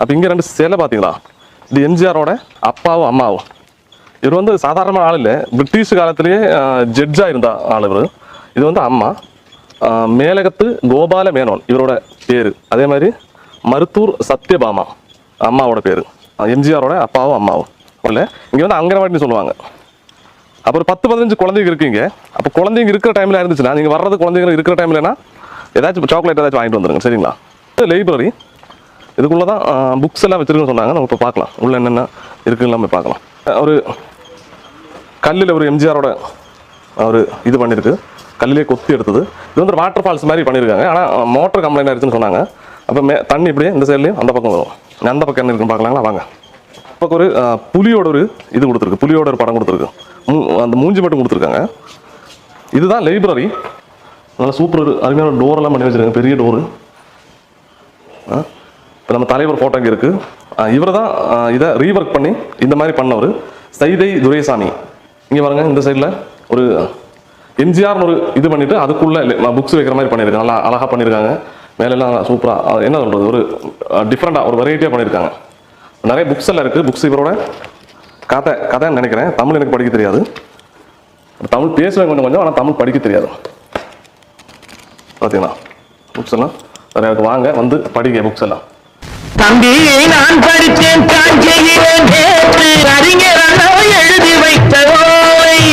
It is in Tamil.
அப்போ இங்கே ரெண்டு சிலை பார்த்தீங்களா இது எம்ஜிஆரோட அப்பாவும் அம்மாவும். இவர் வந்து சாதாரணமான ஆள் இல்லை. பிரிட்டிஷ் காலத்திலேயே ஜட்ஜாக இருந்த ஆள் இவர். இது வந்து அம்மா. மேலகத்து கோபால மேனோன் இவரோட பேர். அதே மாதிரி மருத்தூர் சத்யபாமா அம்மாவோட பேர். எம்ஜிஆரோட அப்பாவும் அம்மாவும். இல்லை இங்கே வந்து அங்கன்வாடின்னு சொல்லுவாங்க. அப்புறம் பத்து பதினஞ்சு குழந்தைங்க இருக்கீங்க அப்போ குழந்தைங்க இருக்கிற டைமில் இருந்துச்சுன்னா நீங்கள் வர்றது குழந்தைங்க இருக்கிற டைம்லனா ஏதாச்சும் சாக்லேட் ஏதாச்சும் வாங்கிட்டு வந்துருங்க சரிங்களா? லைப்ரரி இதுக்குள்ளே தான் புக்ஸ் எல்லாம் வச்சிருக்குன்னு சொன்னாங்க. நம்ம இப்போ பார்க்கலாம். உள்ள என்னென்ன இருக்குன்னு நம்ம பார்க்கலாம். ஒரு கல்லில் ஒரு எம்ஜிஆரோட ஒரு இது பண்ணியிருக்கு கல்லிலே கொத்தி எடுத்தது. இது வந்து ஒரு வாட்டர் ஃபால்ஸ் மாதிரி பண்ணியிருக்காங்க ஆனால் மோட்டர் கம்ப்ளைண்ட் ஆயிடுச்சுன்னு சொன்னாங்க. அப்போ மே தண்ணி இப்படியே இந்த சைட்லேயும் அந்த பக்கம் வரும். அந்த பக்கம் என்ன இருக்குன்னு பார்க்கலாங்களா? வாங்க. இப்போ ஒரு புலியோட ஒரு இது கொடுத்துருக்கு. புலியோட ஒரு படம் கொடுத்துருக்கு. மூ- அந்த மூஞ்சி மட்டும் கொடுத்துருக்காங்க. இதுதான் லைப்ரரி நல்லா சூப்பர் ஒரு அருமையான டோரெல்லாம் பண்ணி வச்சுருக்காங்க. பெரிய டோரு இப்போ நம்ம தலைவர் ஃபோட்டோ இங்கே இருக்குது இவர் தான் இதை ரீஒர்க் பண்ணி இந்த மாதிரி பண்ணவர். சைதை துரைசாமி. இங்கே பாருங்க இந்த சைடில் ஒரு எம்ஜிஆர்னு ஒரு இது பண்ணிவிட்டு அதுக்குள்ளே புக்ஸ் வைக்கிற மாதிரி பண்ணியிருக்காங்க நல்லா அழகாக பண்ணியிருக்காங்க. மேலெல்லாம் சூப்பராக என்ன சொல்கிறது ஒரு டிஃப்ரெண்ட்டாக ஒரு வெரைட்டியாக பண்ணியிருக்காங்க. நிறைய புக்ஸ் எல்லாம் இருக்குது புக்ஸ் இவரோட கதை கதைன்னு நினைக்கிறேன். தமிழ் எனக்கு படிக்க தெரியாது. தமிழ் பேசுவேன் கொஞ்சம் கொஞ்சம் ஆனால் தமிழ் படிக்க தெரியாது. பார்த்தீங்களா புக்ஸ் எல்லாம். நிறையா வாங்க வந்து படிக்க புக்ஸ் எல்லாம். தம்பி நான் படித்தேன் காஞ்சியிலே